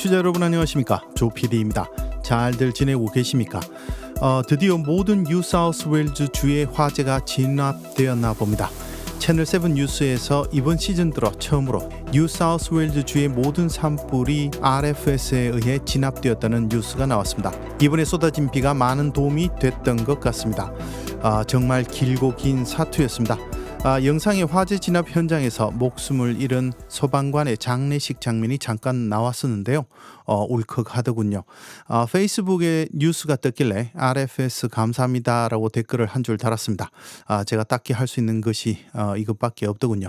청취자 여러분 안녕하십니까 조PD입니다. 잘들 지내고 계십니까? 어, 드디어 모든 뉴사우스웨일즈 주의 화재가 진압되었나 봅니다. 채널 7 뉴스에서 이번 시즌 들어 처음으로 뉴사우스웨일즈 주의 모든 산불이 RFS에 의해 진압되었다는 뉴스가 나왔습니다. 이번에 쏟아진 비가 많은 도움이 됐던 것 같습니다. 아, 정말 길고 긴 사투였습니다. 아, 영상의 화재 진압 현장에서 목숨을 잃은 소방관의 장례식 장면이 잠깐 나왔었는데요. 어, 울컥하더군요. 아, 페이스북에 뉴스가 떴길래 RFS 감사합니다라고 댓글을 한 줄 달았습니다. 아, 제가 딱히 할 수 있는 것이 어, 이것밖에 없더군요.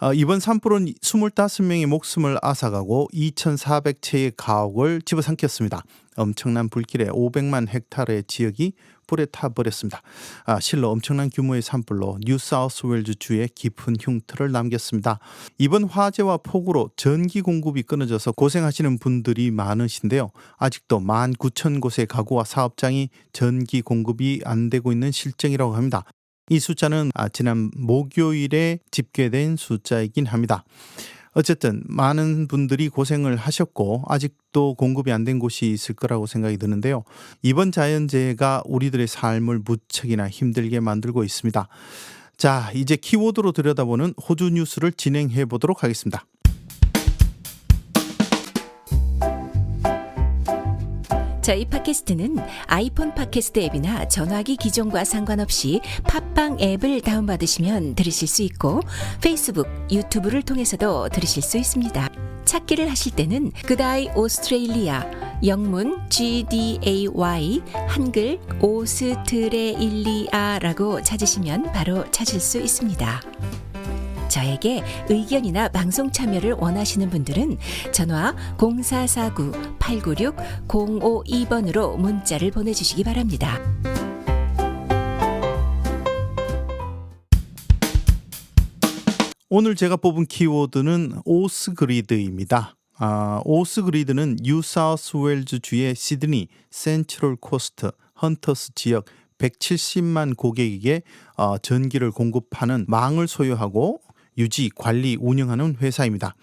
어, 이번 산불은 25명의 목숨을 앗아가고 2,400채의 가옥을 집어삼켰습니다. 엄청난 불길에 500만 헥타르의 지역이 불에 타버렸습니다. 아, 실로 엄청난 규모의 산불로 뉴사우스웨일즈 주에 깊은 흉터를 남겼습니다. 이번 화재와 폭우로 전기 공급이 끊어져서 고생하시는 분들이 많으신데요. 아직도 19,000곳의 가구와 사업장이 전기 공급이 안 되고 있는 실정이라고 합니다. 이 숫자는 아, 지난 목요일에 집계된 숫자이긴 합니다. 어쨌든 많은 분들이 고생을 하셨고 아직도 공급이 안 된 곳이 있을 거라고 생각이 드는데요. 이번 자연재해가 우리들의 삶을 무척이나 힘들게 만들고 있습니다. 자, 이제 키워드로 들여다보는 호주 뉴스를 진행해 보도록 하겠습니다. 저희 팟캐스트는 아이폰 팟캐스트 앱이나 전화기 기종과 상관없이 팟빵 앱을 다운받으시면 들으실 수 있고 페이스북, 유튜브를 통해서도 들으실 수 있습니다. 찾기를 하실 때는 그다이 오스트레일리아 영문 GDAY 한글 오스트레일리아라고 찾으시면 바로 찾을 수 있습니다. 저에게 의견이나 방송 참여를 원하시는 분들은 전화 0449-896-052번으로 문자를 보내주시기 바랍니다. 오늘 제가 뽑은 키워드는 오스그리드입니다. 아, 오스그리드는 뉴사우스웨일즈 주의 시드니, 센트럴 코스트, 헌터스 지역 170만 고객에게 어, 전기를 공급하는 망을 소유하고 유지, 관리, 운영하는 회사입니다.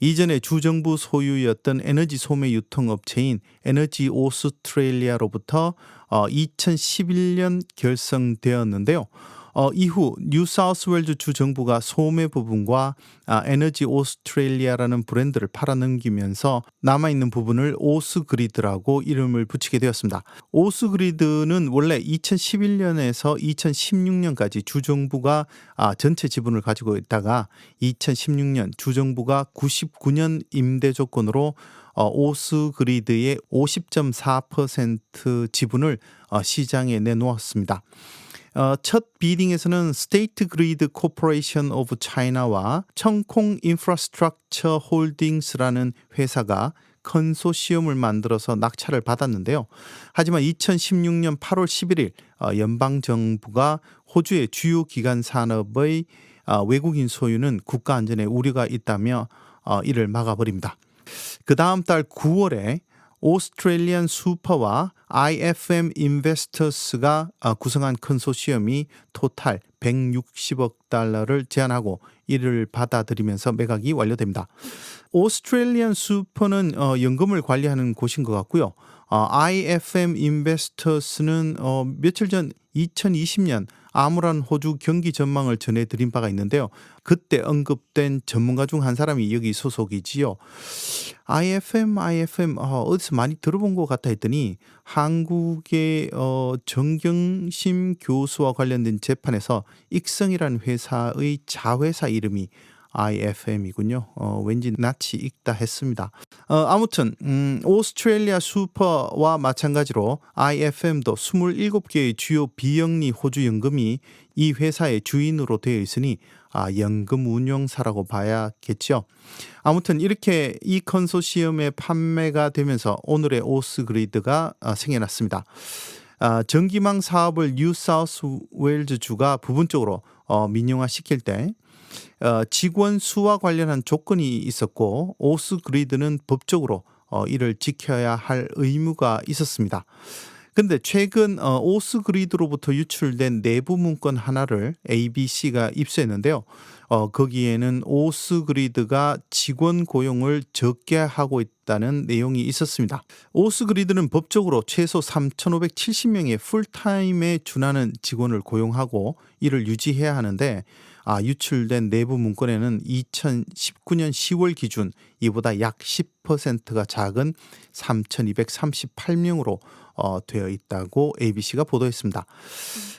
이전에 주정부 소유였던 에너지 소매 유통업체인 에너지 오스트레일리아로부터 어, 2011년 결성되었는데요. 어, 이후 뉴사우스웨일즈 주 정부가 소매 부분과 아, 에너지 오스트레일리아라는 브랜드를 팔아넘기면서 남아있는 부분을 오스그리드라고 이름을 붙이게 되었습니다. 오스그리드는 원래 2011년에서 2016년까지 주정부가 아, 전체 지분을 가지고 있다가 2016년 주정부가 99년 임대 조건으로 어, 오스그리드의 50.4% 지분을 어, 시장에 내놓았습니다. 어, 첫 비딩에서는 스테이트 그리드 코퍼레이션 오브 차이나와 청콩 인프라스트럭처 홀딩스라는 회사가 컨소시엄을 만들어서 낙찰을 받았는데요. 하지만 2016년 8월 11일 어, 연방 정부가 호주의 주요 기관 산업의 어, 외국인 소유는 국가 안전에 우려가 있다며 어, 이를 막아버립니다. 그 다음 달 9월에 오스트레일리안 슈퍼와 IFM 인베스터스가 어, 구성한 컨소시엄이 토탈 160억 달러를 제안하고 이를 받아들이면서 매각이 완료됩니다. 오스트레일리안 슈퍼는 어, 연금을 관리하는 곳인 것 같고요. 어, IFM 인베스터스는 어, 며칠 전 2020년 암울한 호주 경기 전망을 전해드린 바가 있는데요. 그때 언급된 전문가 중 한 사람이 여기 소속이지요. IFM, IFM 어, 어디서 많이 들어본 것 같아 했더니 한국의 어, 정경심 교수와 관련된 재판에서 익성이라는 회사의 자회사 이름이 IFM이군요. 어, 왠지 낯이 익다 했습니다. 어, 아무튼 음, 오스트레일리아 슈퍼와 마찬가지로 IFM도 27개의 주요 비영리 호주 연금이 이 회사의 주인으로 되어 있으니 아, 연금 운용사라고 봐야겠죠. 아무튼 이렇게 이 컨소시엄의 판매가 되면서 오늘의 오스그리드가 아, 생겨났습니다. 아, 전기망 사업을 뉴사우스 웨일즈 주가 부분적으로 어, 민영화 시킬 때 어, 직원 수와 관련한 조건이 있었고 오스 그리드는 법적으로 어, 이를 지켜야 할 의무가 있었습니다. 근데 최근 어, 오스 그리드로부터 유출된 내부 문건 하나를 ABC가 입수했는데요. 어, 거기에는 오스 그리드가 직원 고용을 적게 하고 있다는 내용이 있었습니다. 오스 그리드는 법적으로 최소 3,570명의 풀타임에 준하는 직원을 고용하고 이를 유지해야 하는데 아, 유출된 내부 문건에는 2019년 10월 기준 이보다 약 10%가 작은 3,238명으로 어, 되어 있다고 ABC가 보도했습니다.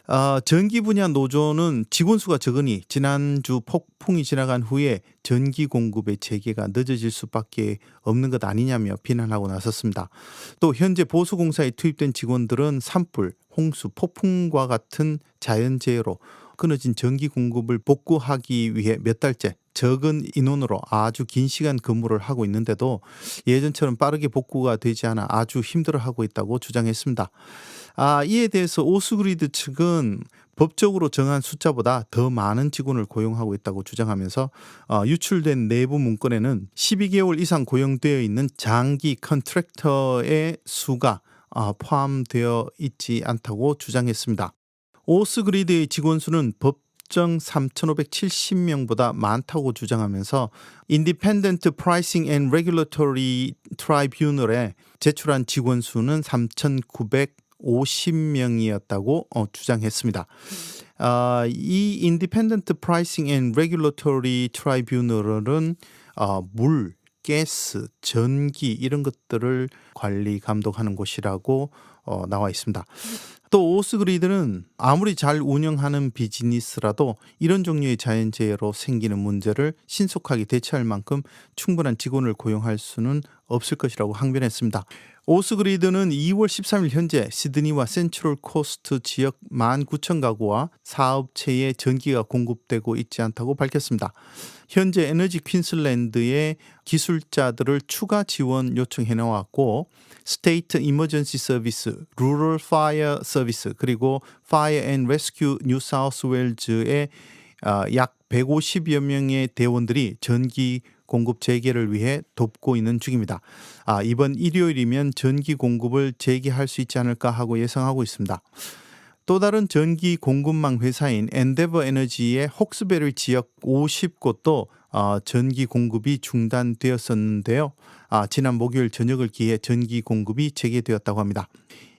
어, 전기 분야 노조는 직원 수가 적으니 지난주 폭풍이 지나간 후에 전기 공급의 재개가 늦어질 수밖에 없는 것 아니냐며 비난하고 나섰습니다. 또 현재 보수공사에 투입된 직원들은 산불, 홍수, 폭풍과 같은 자연재해로 끊어진 전기 공급을 복구하기 위해 몇 달째 적은 인원으로 아주 긴 시간 근무를 하고 있는데도 예전처럼 빠르게 복구가 되지 않아 아주 힘들어하고 있다고 주장했습니다. 아, 이에 대해서 오스그리드 측은 법적으로 정한 숫자보다 더 많은 직원을 고용하고 있다고 주장하면서 어, 유출된 내부 문건에는 12개월 이상 고용되어 있는 장기 컨트랙터의 수가 어, 포함되어 있지 않다고 주장했습니다. 오스그리드의 직원 수는 법정 3,570명보다 많다고 주장하면서 Independent Pricing and Regulatory Tribunal에 제출한 직원 수는 3,950명이었다고 어, 주장했습니다. 아, 이 Pricing and Regulatory Tribunal은 어, 물, 가스, 전기 이런 것들을 관리 감독하는 곳이라고 어, 나와 있습니다. 또 오스그리드는 아무리 잘 운영하는 비즈니스라도 이런 종류의 자연재해로 생기는 문제를 신속하게 대처할 만큼 충분한 직원을 고용할 수는 없을 것이라고 항변했습니다. 오스그리드는 2월 13일 현재 시드니와 센트럴 코스트 지역 19,000 가구와 사업체에 전기가 공급되고 있지 않다고 밝혔습니다. 현재 에너지 퀸슬랜드에 기술자들을 추가 지원 요청해 나왔고 스테이트 이머전시 서비스, 루럴 파이어 서비스 그리고 파이어 앤 레스큐 뉴 사우스 웨일즈의 어, 약 150여 명의 대원들이 전기 공급 재개를 위해 돕고 있는 중입니다. 아, 이번 일요일이면 전기 공급을 재개할 수 있지 않을까 하고 예상하고 있습니다. 또 다른 전기 공급망 회사인 엔데버 에너지의 혹스베리 지역 50곳도 어, 전기 공급이 중단되었었는데요. 아, 지난 목요일 저녁을 기해 전기 공급이 재개되었다고 합니다.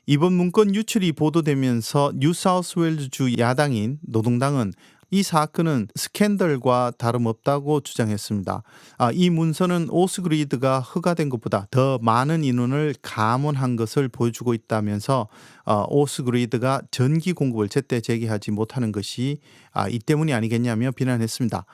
이번 문건 유출이 보도되면서 뉴사우스웨일즈 주 야당인 노동당은 이 사건은 스캔들과 다름없다고 주장했습니다. 아, 이 문서는 오스그리드가 허가된 것보다 더 많은 인원을 감원한 것을 보여주고 있다면서 어, 오스그리드가 전기 공급을 제때 재개하지 못하는 것이 아, 이 때문이 아니겠냐며 비난했습니다.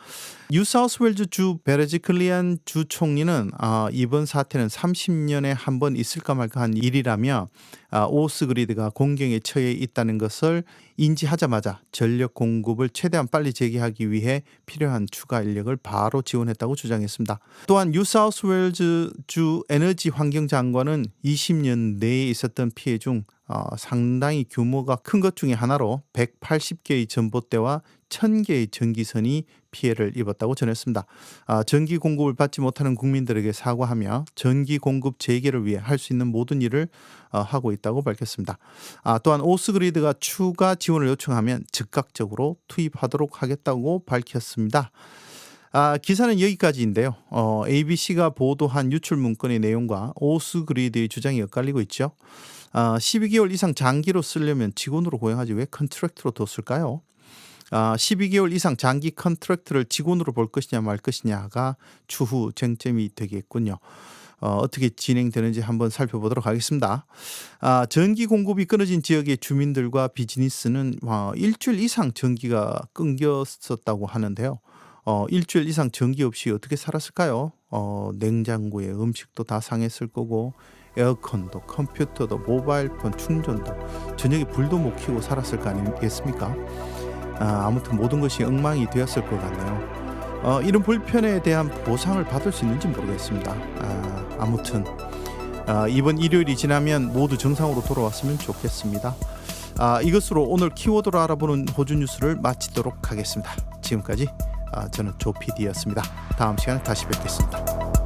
뉴사우스웨일즈 주 베르지클리안 주 총리는 아, 이번 사태는 30년에 한 번 있을까 말까 한 일이라며 아, 오스그리드가 공경에 처해 있다는 것을 인지하자마자 전력 공급을 최대한 빨리 재개하기 위해 필요한 추가 인력을 바로 지원했다고 주장했습니다. 또한 뉴사우스웨일즈 주 에너지 환경 장관은 20년 내에 있었던 피해 중 어, 상당히 규모가 큰 것 중에 하나로 180개의 전봇대와 1000개의 전기선이 피해를 입었다고 전했습니다. 아, 전기 공급을 받지 못하는 국민들에게 사과하며 전기 공급 재개를 위해 할 수 있는 모든 일을 어, 하고 있다고 밝혔습니다. 아, 또한 오스그리드가 추가 지원을 요청하면 즉각적으로 투입하도록 하겠다고 밝혔습니다. 아, 기사는 여기까지인데요. 어, ABC가 보도한 유출 문건의 내용과 오스 그리드의 주장이 엇갈리고 있죠. 아, 12개월 이상 장기로 쓰려면 직원으로 고용하지 왜 컨트랙트로 뒀을까요? 아, 12개월 이상 장기 컨트랙트를 직원으로 볼 것이냐 말 것이냐가 추후 쟁점이 되겠군요. 어, 어떻게 진행되는지 한번 살펴보도록 하겠습니다. 아, 전기 공급이 끊어진 지역의 주민들과 비즈니스는 어, 일주일 이상 전기가 끊겼었다고 하는데요. 어, 일주일 이상 전기 없이 어떻게 살았을까요? 어, 냉장고에 음식도 다 상했을 거고 에어컨도 컴퓨터도 모바일폰 충전도 저녁에 불도 못 켜고 살았을 거 아니겠습니까? 아, 아무튼 모든 것이 엉망이 되었을 것 같네요. 어, 이런 불편에 대한 보상을 받을 수 있는지 모르겠습니다. 아, 아무튼 아, 이번 일요일이 지나면 모두 정상으로 돌아왔으면 좋겠습니다. 아, 이것으로 오늘 키워드로 알아보는 호주 뉴스를 마치도록 하겠습니다. 지금까지 아, 저는 조피디였습니다. 다음 시간에 다시 뵙겠습니다.